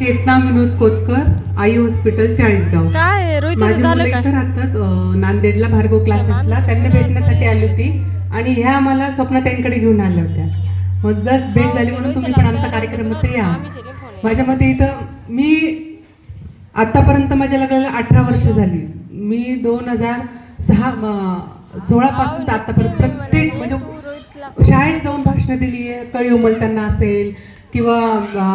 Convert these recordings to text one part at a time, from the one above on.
चेतना Vinod Kotkar Aai hospital Chalisgaon. काय रोहित माझी झालं मुलं इथं राहतात अं, नांदेडला भार्गव क्लासेसला त्यांना भेटण्यासाठी आली होती. आणि ह्या मला स्वप्नाताईंकडे घेऊन आल्या होत्या. मग जस्ट भेट झाली म्हणून तुम्ही पण आमचा कार्यक्रम होते या. माझ्या मते इथं मी आतापर्यंत माझ्या लग्नाला अठरा वर्ष झाली. मी दोन हजार सहा सोळा पासून तर आतापर्यंत प्रत्येक म्हणजे शाळेत जाऊन भाषणं दिली आहे कळी उमलताना असेल किंवा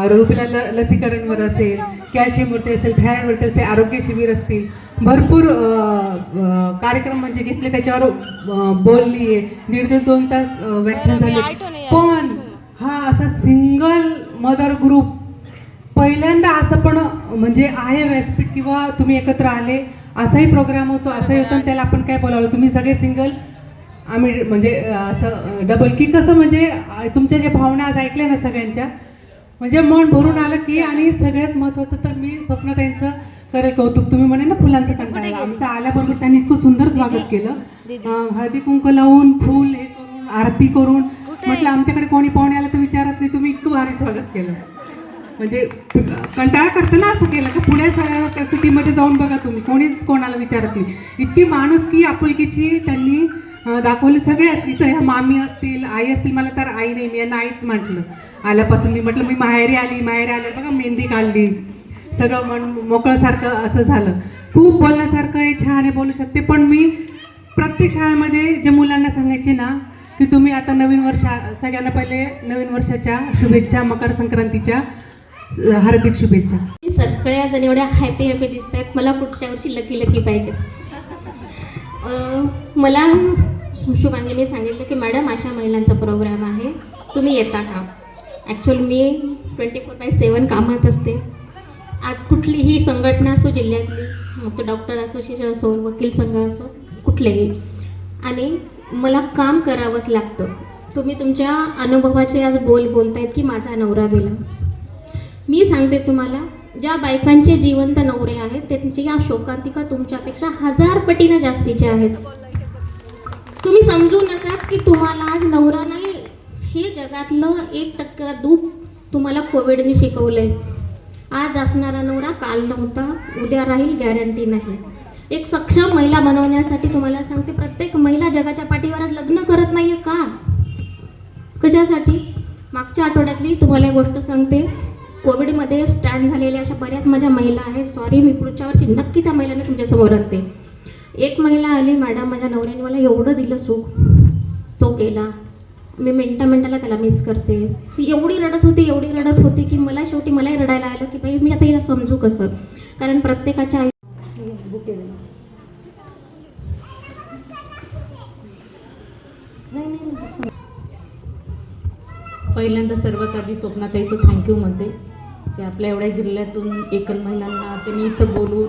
रुबेला ल लसीकरणवर असेल कॅल्शियमवरती असेल थायरॉइडवरती असेल आरोग्य शिबिर असतील भरपूर कार्यक्रम म्हणजे घेतले त्याच्यावर बोलली आहे दीड दीड दोन तास व्याख्यान झाले. पण हा असा सिंगल मदर ग्रुप पहिल्यांदा असं पण म्हणजे आहे व्यासपीठ किंवा तुम्ही एकत्र आले असाही प्रोग्राम होतो असाही होतो त्याला आपण काय बोलावलं? तुम्ही सगळे सिंगल आम्ही म्हणजे असं डबल की कसं म्हणजे तुमच्या ज्या भावना आज ऐकल्या ना सगळ्यांच्या म्हणजे मन भरून आलं की आणि सगळ्यात महत्त्वाचं तर मी स्वप्नताईंचं करेल कौतुक. तुम्ही म्हणे ना फुलांचं कंटाळा आमचं आल्याबरोबर त्यांनी इतकं सुंदर स्वागत केलं. हळदी कुंक लावून फुल हे करून आरती करून. म्हटलं आमच्याकडे कोणी पाहुणे आलं तर विचारत नाही. तुम्ही इतकं भारी स्वागत केलं. म्हणजे कंटाळा करतं ना असं केलं का? पुण्यासारख्या सिटीमध्ये जाऊन बघा तुम्ही. कोणीच कोणाला विचारत नाही. इतकी माणुसकी आपुलकीची त्यांनी दाखवले सगळ्यात. इथं ह्या मामी असतील आई असतील मला तर आई नाही मी यांना आईच म्हटलं. आल्यापासून मी म्हटलं मी माहेरी आली माहेरी आले बघा मेहंदी काढली. सगळं मन मोकळंसारखं असं झालं. खूप बोलण्यासारखं आहे छान आहे बोलू शकते पण मी प्रत्येक शाळेमध्ये जे मुलांना सांगायचे ना की तुम्ही आता नवीन वर्षा सगळ्यांना पहिले नवीन वर्षाच्या शुभेच्छा मकर संक्रांतीच्या हार्दिक शुभेच्छा. सगळ्या जण एवढ्या हॅपी हॅपी दिसत आहेत मला पुढच्या वर्षी लकी लकी पाहिजे. मला शुभांगीने सांगितलं की मॅडम अशा महिलांचा प्रोग्राम आहे. तुम्ही येता का? ॲक्च्युअली मी ट्वेंटी फोर बाय सेवन कामात असते. आज कुठलीही संघटना असो जिल्ह्यातली मग तो डॉक्टर असोसिएशन असो वकील संघ असो कुठलेही. आणि मला काम करावंच लागतं. तुम्ही तुमच्या अनुभवाचे आज बोल बोलतायत की माझा नवरा गेला. मी सांगते तुम्हाला ज्या बायकांचे जिवंत नवरे आहेत त्यांची या शोकांतिका तुमच्यापेक्षा हजार पटीनं जास्तीचे आहेत. तुम्ही समजू नका की तुम्हाला आज नवरा नाही. हे जगातलं एक टक्का दुःख तुम्हाला कोविडने शिकवलंय. आज असणारा नवरा काल नव्हता उद्या राहील गॅरंटी नाही. एक सक्षम महिला बनवण्यासाठी तुम्हाला सांगते प्रत्येक महिला जगाच्या पाठीवर आज लग्न करत नाहीये का? कशासाठी? मागच्या आठवड्यातली तुम्हाला एक गोष्ट सांगते. कोविडमध्ये स्टँड झालेल्या अशा बऱ्याच माझ्या महिला आहेत. सॉरी मी पुढच्या वर्षी नक्की त्या महिलांना तुमच्यासमोर आणते. एक महिला आली मॅडम माझ्या नवऱ्याने मला एवढं दिलं सुख. तो गेला. मी मिनटा मिनटाला त्याला मिस करते. ती एवढी रडत होती एवढी रडत होती की मला शेवटी मलाही रडायला आलं की बाई मी आता हिला समजू कसं? कारण प्रत्येकाच्या आई पहिल्यांदा सर्वात आधी स्वप्नाताईचं थँक्यू म्हणते जे आपल्या एवढ्या जिल्ह्यातून एकल महिलांना त्यांनी इथं बोलून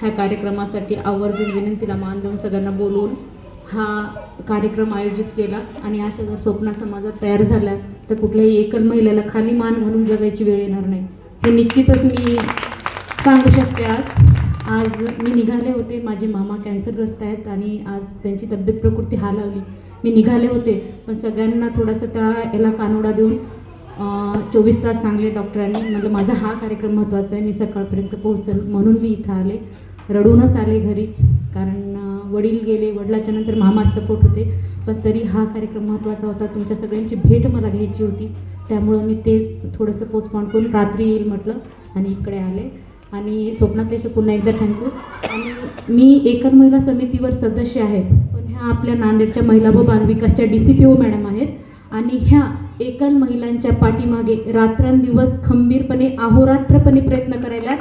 ह्या कार्यक्रमासाठी आवर्जून विनंतीला मान देऊन सगळ्यांना बोलून हा कार्यक्रम आयोजित केला. आणि अशा जर स्वप्ना समाजात तयार झाल्या तर कुठल्याही एकल महिलेला खाली मान घालून जगायची वेळ येणार नाही. हे निश्चितच मी सांगू शकते आज. आज मी निघाले होते माझे मामा कॅन्सरग्रस्त आहेत आणि आज त्यांची तब्येत प्रकृती हालावली मी निघाले होते पण सगळ्यांना थोडासा त्या याला कानोडा देऊन चोवीस तास सांगले डॉक्टरांनी. म्हटलं माझा हा कार्यक्रम महत्त्वाचा आहे. मी सकाळपर्यंत पोहोचल म्हणून मी इथं आले. रडूनच आले घरी. कारण वडील गेले. वडिलाच्या नंतर मामा सपोर्ट होते. पण तरी हा कार्यक्रम महत्त्वाचा होता. तुमच्या सगळ्यांची भेट मला घ्यायची होती. त्यामुळं मी ते थोडंसं पोस्टपॉन करून रात्री येईल म्हटलं आणि इकडे आले. आणि स्वप्नाताईचं पुन्हा एकदा थँक्यू. आणि मी एकल महिला समितीवर सदस्य आहे. पण ह्या आपल्या नांदेडच्या महिला व बालविकासच्या D C P O madam आहेत. आणि ह्या एकल महिलांच्या पाठीमागे रात्रंदिवस खंबीरपणे अहोरात्रपणे प्रयत्न करायला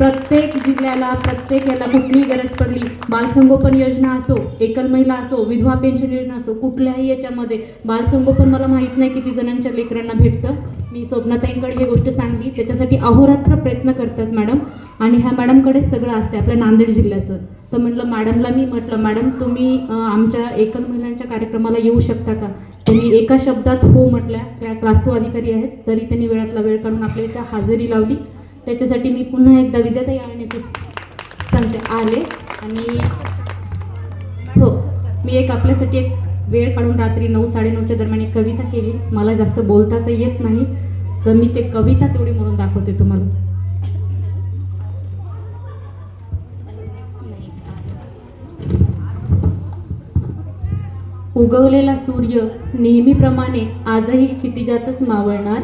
प्रत्येक जिल्ह्याला प्रत्येक याला कुठलीही गरज पडली बालसंगोपन योजना असो एकल महिला असो विधवा पेन्शन योजना असो कुठल्याही याच्यामध्ये बालसंगोपन मला माहीत नाही किती जणांच्या लेकरांना भेटतं. मी स्वप्नाताईंकडे ही गोष्ट सांगली त्याच्यासाठी अहोरात्र प्रयत्न करतात मॅडम. आणि ह्या मॅडमकडेच सगळं असते आपल्या नांदेड जिल्ह्याचं. तर म्हटलं मॅडमला मी म्हटलं मॅडम तुम्ही आमच्या एकल महिलांच्या कार्यक्रमाला येऊ शकता का? तुम्ही एका शब्दात हो म्हटल्या. त्या क्लास टू अधिकारी आहेत तरी त्यांनी वेळातला वेळ काढून आपल्या इथं हजेरी लावली. त्याच्यासाठी मी पुन्हा एकदा विद्याताई आणण्याचे सांगते आले आणि हो मी एक आपल्यासाठी एक वेळ काढून रात्री नऊ साडेनऊच्या दरम्यान एक कविता केली. मला जास्त बोलता तर येत नाही तर मी ते कविता तेवढी म्हणून दाखवते तुम्हाला. उगवलेला सूर्य नेहमीप्रमाणे आजही क्षितिजातच मावळणार.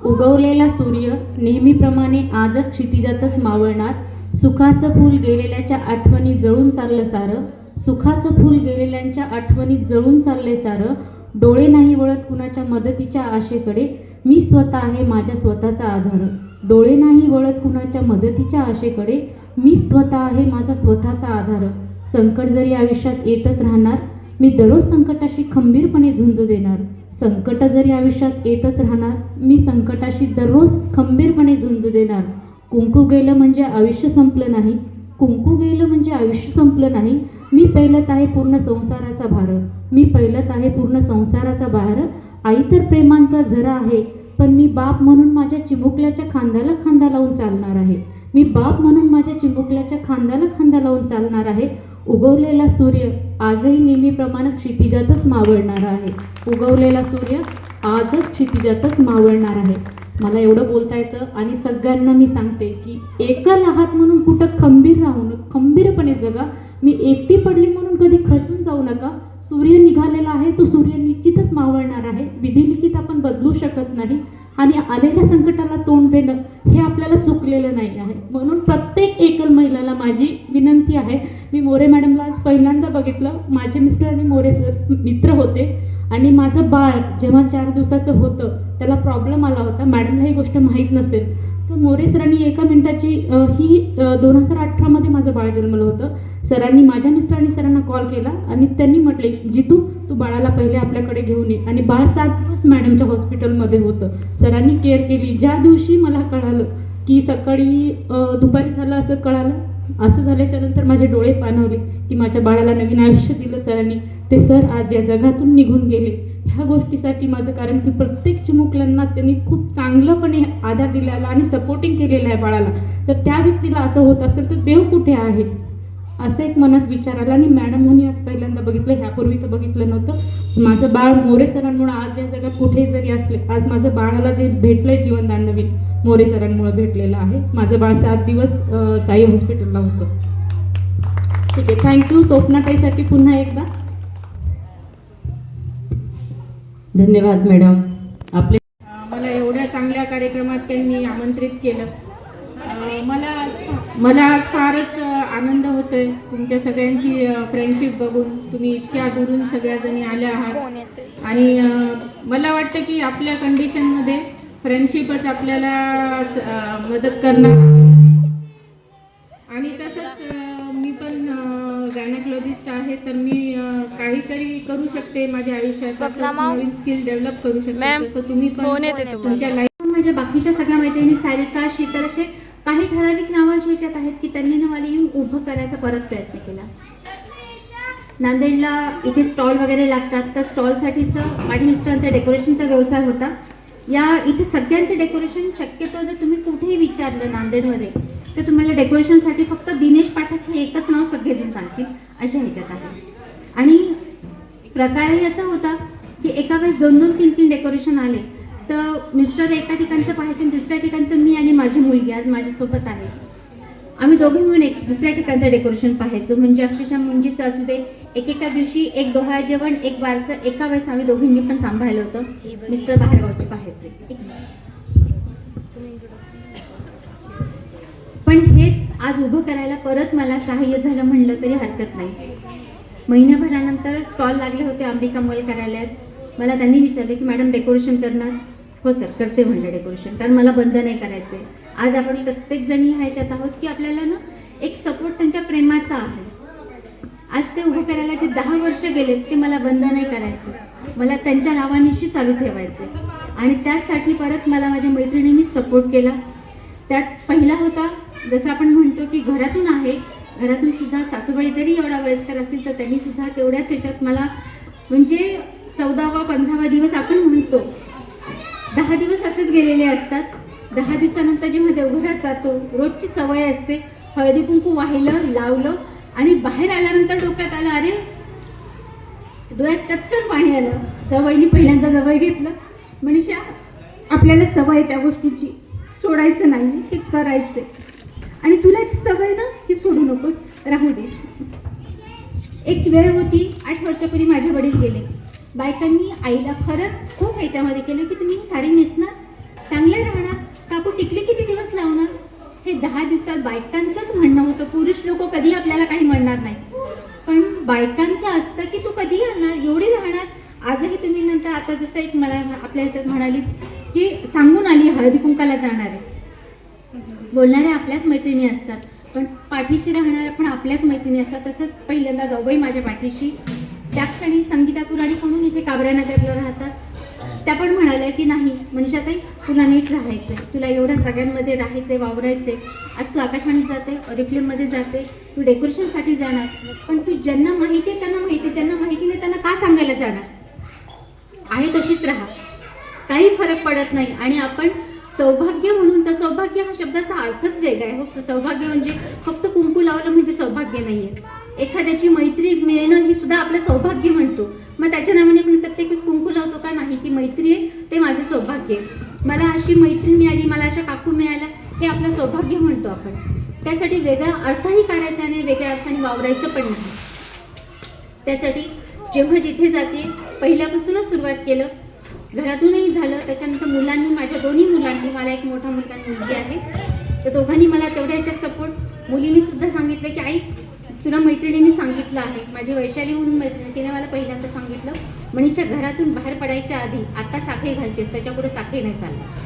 उगवलेला सूर्य नेहमीप्रमाणे आजच क्षितिजातच मावळणार. सुखाचं फूल गेलेल्याच्या आठवणी जळून चाललं सारं. सुखाचं फूल गेलेल्यांच्या आठवणीत जळून चाललंय सारं. डोळे नाही वळत कुणाच्या मदतीच्या आशेकडे. मी स्वतः आहे माझ्या स्वतःचा आधार. डोळे नाही वळत कुणाच्या मदतीच्या आशेकडे. मी स्वतः आहे माझा स्वतःचा आधार. संकट जरी आयुष्यात येतच राहणार मी दररोज संकटाशी खंबीरपणे झुंज देणार. संकट जरी आयुष्यात येतच राहणार मी संकटाशी दररोज खंबीरपणे झुंज देणार कुंकू गेलं म्हणजे आयुष्य संपलं नाही कुंकू गेलं म्हणजे आयुष्य संपलं नाही. मी पैलत आहे पूर्ण संसाराचा भार मी पैलत आहे पूर्ण संसाराचा भार. आई तर प्रेमांचा झरा आहे पण मी बाप म्हणून माझ्या चिमुकल्याच्या खांद्याला खांदा लावून चालणार आहे. मी बाप म्हणून माझ्या चिमुकल्याच्या खांद्याला खांदा लावून चालणार आहे उगवलेला सूर्य आजही नेहमीप्रमाणे क्षितिजातच मावळणार आहे. उगवलेला सूर्य आजच क्षितिजातच मावळणार आहे. मला एवढं बोलता येतं आणि सगळ्यांना मी सांगते की एकल आहात म्हणून कुठं खंबीर राहून खंबीरपणे जगा. मी एकटी पडली म्हणून कधी खचून जाऊ नका. सूर्य निघालेला आहे तो सूर्य निश्चितच मावळणार आहे. विधिलिखित आपण बदलू शकत नाही आणि आलेल्या संकटाला तोंड देणं हे आपल्याला चुकलेलं नाही आहे. म्हणून प्रत्येक एकल महिलाला माझी विनंती आहे. मी मोरे मॅडमला आज पहिल्यांदा बघितलं. माझे मिस्टर आणि मोरे सर मित्र होते. आणि माझं बाळ जेव्हा चार दिवसाचं होतं त्याला प्रॉब्लेम आला होता. मॅडमला ही गोष्ट माहीत नसेल. तर मोरे सरांनी एका मिनिटाची ही दोन हजार अठरामध्ये माझं बाळ जन्मलं होतं. सरांनी माझ्या मिस्टरांनी सरांना कॉल केला आणि त्यांनी म्हटले जितू तू बाळाला पहिले आपल्याकडे घेऊन ये. आणि बाळ सात दिवस मॅडमच्या हॉस्पिटलमध्ये होतं. सरांनी केअर केली. ज्या दिवशी मला कळालं की सकाळी दुपारी झालं असं कळालं असं झाल्याच्यानंतर माझे डोळे पाणवले की माझ्या बाळाला नवीन आयुष्य दिलं सरांनी. ते सर आज या जगातून निघून गेले. ह्या गोष्टीसाठी माझं कारण की प्रत्येक चिमुकल्यांना त्यांनी खूप चांगलंपणे आधार दिलेला आणि सपोर्टिंग केलेलं आहे बाळाला. जर त्या व्यक्तीला असं होत असेल तर देव कुठे आहे? असं एक मनात विचार आला आणि मॅडम म्हणून आज पहिल्यांदा बघितलं. ह्यापूर्वी तर बघितलं नव्हतं. माझं बाळ मोरे सरांमुळे आज या जगात कुठे जरी असले आज माझं बाळाला जे भेटलंय जीवनदान नवीन मोरे सरांमुळे भेटलेलं आहे. माझं बाळ सात दिवस साई हॉस्पिटलला होतं. ठीक आहे. थँक्यू स्वप्नाताईसाठी पुन्हा एकदा धन्यवाद मॅडम. आपले मला एवढ्या चांगल्या कार्यक्रमात त्यांनी आमंत्रित केलं. मला मला आज फारच आनंद होतोय तुमच्या सगळ्यांची फ्रेंडशिप बघून. तुम्ही इतक्या दुरून सगळ्याजणी आल्या आहात. आणि मला वाटतं की आपल्या कंडिशनमध्ये फ्रेंडशिपच आपल्याला मदत करणार. आणि तसंच गायनॅकोलॉजिस्ट आहे तर मी काहीतरी करू शकते माझ्या आयुष्यात. नवीन स्किल डेव्हलप करू शकते. तसं तुम्ही पण. तुमच्या लाईफ माझ्या बाकीच्या सगळ्या मैत्रिणी सारिका शीतल असे काही ठराविक नावं अशी याच्यात आहेत की त्यांनी ना मला येऊन उभं करायचा परत प्रयत्न केला. नांदेडला इथे स्टॉल वगैरे लागतात. त्या स्टॉलसाठीचं माझ्या मिस्टरांचा डेकोरेशनचा व्यवसाय होता. या इथे सगळ्यांचं डेकोरेशन शक्यतो जर तुम्ही कुठेही विचारलं नांदेडमध्ये तर तुम्हाला डेकोरेशनसाठी फक्त दिनेश पाठक हे एकच नाव सगळेजण सांगतील अशा ह्याच्यात आहे. आणि प्रकारही असा होता की एका वेळेस दोन दोन तीन तीन डेकोरेशन आले. तर मिस्टर एका ठिकाणचं पाहायचे आणि दुसऱ्या ठिकाणचं मी आणि माझी मुलगी आज माझ्यासोबत आहे. आम्ही दोघे मिळून एक दुसऱ्या ठिकाणचं डेकोरेशन पाहायचो. म्हणजे अक्षरशः मुंजीचं असू दे एकेका दिवशी एक डोहाळ जेवण एक बारचं एका वेळेस आम्ही दोघींनी पण सांभाळलं होतं. मिस्टर बाहेरगावचे पाहायचे. पण हेच आज उभं करायला परत मला सहाय्य झालं म्हणलं तरी हरकत नाही. महिन्याभरानंतर स्टॉल लागले होते अंबिका मॉल कार्यालयात. मला त्यांनी विचारले की मॅडम डेकोरेशन करणार? हो सर करते म्हणलं डेकोरेशन कारण मला बंद नाही करायचं आहे आज आपण प्रत्येक जणी ह्याच्यात आहोत की आपल्याला ना एक सपोर्ट त्यांच्या प्रेमाचा आहे. आज ते उभं करायला जे दहा वर्ष गेलेत ते मला बंद नाही करायचं मला त्यांच्या नावानिशी चालू ठेवायचे आणि त्याचसाठी परत मला माझ्या मैत्रिणींनी सपोर्ट केला. त्यात पहिला होता जसं आपण म्हणतो की घरातून आहे घरातून सुद्धा सासूबाई जरी एवढा वयस्कर असेल तर त्यांनी सुद्धा तेवढ्याच याच्यात मला म्हणजे चौदावा पंधरावा दिवस आपण म्हणतो. दहा दिवस असेच गेलेले असतात. दहा दिवसानंतर जेव्हा देवघरात जातो रोजची सवय असते हळदी कुंकू वाहिलं लावलं आणि बाहेर आल्यानंतर डोक्यात आलं अरे डोळ्यात कचकन पाणी आलं. जवळनी पहिल्यांदा जवळ घेतलं. म्हणजे आपल्याला सवय आहे त्या गोष्टीची. सोडायचं नाही हे करायचं आणि तुला जी सवय ना ती सोडू नकोस. राहू दे. एक वेळ होती आठ वर्षापूर्वी माझे वडील गेले. बायकांनी आईला खरंच खूप ह्याच्यामध्ये केलं की तुम्ही साडी नेसणार चांगल्या राहणार काकू टिकली किती दिवस लावणार? हे दहा दिवसात बायकांचंच म्हणणं होतं. पुरुष लोक कधी आपल्याला काही म्हणणार नाही. पण बायकांचं असतं की तू कधी आणणार एवढी राहणार. आजही तुम्ही नंतर आता जसं एक मला आपल्या ह्याच्यात म्हणाली की सांगून आली हळदी कुंकाला जाणार. आहे बोलणाऱ्या आपल्याच मैत्रिणी असतात पण पाठीशी राहणाऱ्या पण आपल्याच मैत्रिणी असतात. तसंच पहिल्यांदा जाऊबाई माझ्या पाठीशी. त्या क्षणी संगीता पुराणी म्हणून इथे काबरा नगरला राहतात. त्या पण म्हणाल्या की नाही मनीषाताई तुला नीट राहायचंय. तुला एवढ्या सगळ्यांमध्ये राहायचंय वावरायचंय. आज तू आकाशवाणीत जाते ऑरिफ्लेममध्ये जाते. तू डेकोरेशनसाठी जाणार. पण तू ज्यांना माहिती आहे त्यांना माहिती आहे. ज्यांना माहिती नाही त्यांना का सांगायला जाणार? आहे तशीच राहा. काही फरक पडत नाही. आणि आपण सौभाग्य म्हणून तर सौभाग्य हा शब्दाचा अर्थच वेगळा आहे. हो सौभाग्य म्हणजे फक्त कुंकू लावलं म्हणजे सौभाग्य नाही आहे एखाद्याची मैत्री मिळणं ही सुद्धा आपलं सौभाग्य म्हणतो. मग त्याच्या नावाने आपण प्रत्येक वेळेस कुंकू लावतो का नाही? ती मैत्री आहे ते माझं सौभाग्य आहे. मला अशी मैत्रीण मिळाली मला अशा काकू मिळाल्या हे आपलं सौभाग्य म्हणतो आपण. त्यासाठी वेगळा अर्थही काढायचा नाही वेगळ्या अर्थाने वावरायचं पण नाही. त्यासाठी जेव्हा जिथे जाते पहिल्यापासूनच सुरुवात केलं घरातूनही झालं. त्याच्यानंतर मुलांनी माझ्या दोन्ही मुलांनी मला एक मोठा मुलगा मुलगी आहे. तर दोघांनी मला तेवढ्या ह्याच्यात सपोर्ट मुलींनी सुद्धा सांगितलं की आई तुला मैत्रिणीने सांगितलं आहे. माझी वैशाली म्हणून मैत्रिणी तिने मला पहिल्यांदा सांगितलं मनीषा घरातून बाहेर पडायच्या आधी आता साखळी घालतेस. त्याच्यापुढे साखळी नाही चालणार.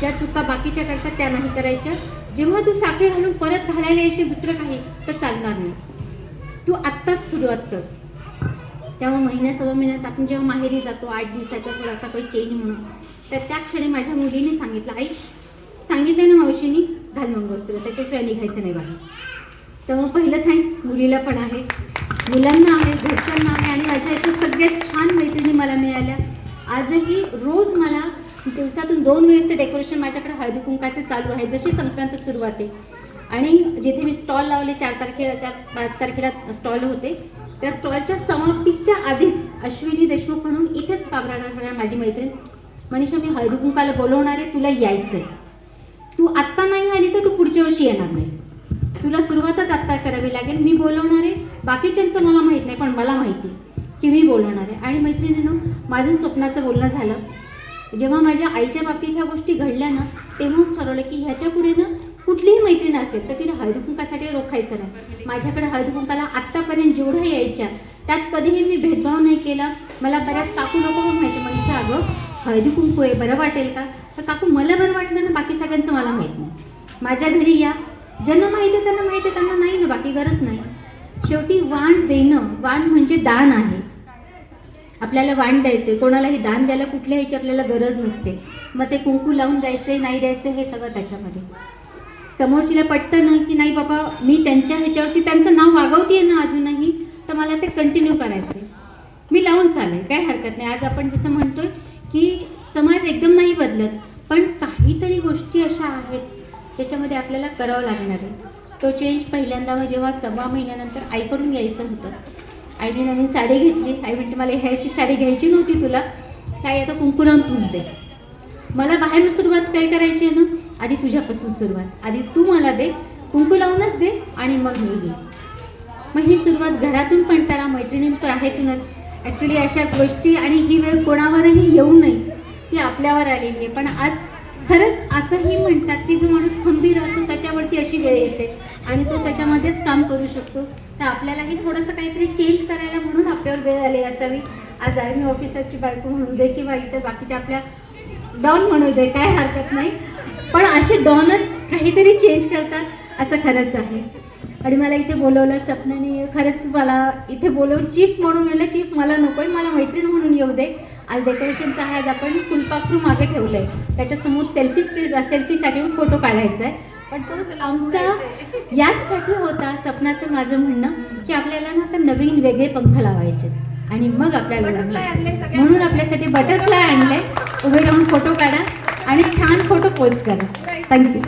ज्या चुका बाकीच्या करतात त्या नाही करायच्या. जेव्हा तू साखळी घालून परत घालायला येशील दुसरं काही तर चालणार नाही. तू आत्ताच सुरुवात कर. तेव्हा महिन्या सव्वा महिन्यात आपण जेव्हा माहेरी जातो आठ दिवसाचा थोडासा काही चेंज म्हणून. तर त्या क्षणी माझ्या मुलीने सांगितलं आई सांगितलं ना मावशीनी घाल मग त्याच्याशिवाय निघायचं नाही बाहेर. तेव्हा पहिलं थँक्स मुलीला पण आहे. मुलांना आहे घरच्यांना आहे आणि माझ्या अशा सगळ्यात छान मैत्रिणी मला मिळाल्या. आजही रोज मला दिवसातून दोन वेळेस डेकोरेशन माझ्याकडे हळदी कुंकाचे चालू आहे जशी संक्रांत सुरुवात आहे. आणि जिथे मी स्टॉल लावले चार तारखेला चार पाच तारखेला स्टॉल होते त्या स्टॉलच्या समाप्तीच्या आधीच अश्विनी देशमुख म्हणून इथेच काबराणार माझी मैत्रीण. मनीषा मी हळदी कुंकाला बोलवणार आहे तुला यायचं आहे तू आत्ता नाही आली तर तू पुढच्या वर्षी येणार नाहीस. तुला सुरुवातच आत्ता करावी लागेल. मी बोलवणार आहे. बाकीच्यांचं मला माहीत नाही पण मला माहिती की मी बोलवणार आहे. आणि मैत्रिणीनं माझं स्वप्नाचं बोलणं झालं. जेव्हा माझ्या आईच्या बाबतीत ह्या गोष्टी घडल्या ना तेव्हाच ठरवलं की ह्याच्या पुढे ना कुठलीही मैत्रीण असेल तर तिला हळदीकुंकासाठी रोखायचं नाही. माझ्याकडे हळदीकुंकाला आत्तापर्यंत जेवढं यायच्या त्यात कधीही मी भेदभाव नाही केला. मला बऱ्याच काकू नको म्हणायचे मनीषा अगं हळदीकुंकू आहे बरं वाटेल का? तर काकू मला बरं वाटलं ना बाकी सगळ्यांचं मला माहीत नाही. माझ्या घरी या. ज्यांना माहिती आहे त्यांना माहिती आहे त्यांना नाही ना बाकी गरज नाही. शेवटी वाण देणं वाण म्हणजे दान आहे. आपल्याला वाण द्यायचे कोणालाही दान द्यायला कुठल्या ह्याची आपल्याला गरज नसते. मग ते कुंकू लावून द्यायचे नाही द्यायचे हे सगळं त्याच्यामध्ये. समोरचीला पटतं नाही की नाही बाबा मी त्यांच्या ह्याच्यावरती त्यांचं नाव वागवते ना अजूनही तर मला ते कंटिन्यू करायचं मी लावून चालेल काय हरकत नाही. आज आपण जसं म्हणतोय की समाज एकदम नाही बदलत पण काहीतरी गोष्टी अशा आहेत ज्याच्यामध्ये आपल्याला करावं लागणार आहे. तो चेंज पहिल्यांदा मग जेव्हा सव्वा महिन्यानंतर आईकडून घ्यायचं होतं. आईने नवीन साडी घेतली. आई म्हणते मला ह्याची साडी घ्यायची नव्हती तुला. काय आता कुंकू लावून तूच दे. मला बाहेर सुरुवात काय करायची आहे ना? आधी तुझ्यापासून सुरुवात. आधी तू मला दे कुंकू लावूनच दे आणि मग मी घे मग ही सुरुवात घरातून पण करा मैत्रिणी तो आहेतूनच ॲक्च्युली अशा गोष्टी आणि ही वेळ कोणावरही येऊ नये ती आपल्यावर आलेली आहे. पण आज खरंच असंही म्हणतात की जो माणूस खंबीर असतो त्याच्यावरती अशी वेळ येते आणि तो त्याच्यामध्येच काम करू शकतो. तर आपल्यालाही थोडंसं काहीतरी चेंज करायला म्हणून आपल्यावर वेळ आली असावी. आज आर्मी ऑफिसरची बायको म्हणू दे किंवा इतर बाकीच्या आपल्या डॉन म्हणू दे काय हरकत नाही. पण असे डॉनच काहीतरी चेंज करतात असं खरंच आहे. आणि मला इथे बोलवलं सपनाने खरंच मला इथे बोलवून चीफ म्हणून म्हणलं चीफ मला नको आहे मला मैत्रीण म्हणून येऊ दे. आज डेकोरेशनचं आहे आज आपण फुलपाखरू मागे ठेवलं आहे त्याच्यासमोर सेल्फी सेल्फीसाठी पण फोटो काढायचा आहे पण तो आमचा याचसाठी होता सपनाचं माझं म्हणणं की आपल्याला ना आता नवीन वेगळे पंख लावायचे आणि मग आपल्याला म्हणून आपल्यासाठी बटरफ्लाय आणले. उभे राहून फोटो काढा आणि छान फोटो पोस्ट करा. थँक्यू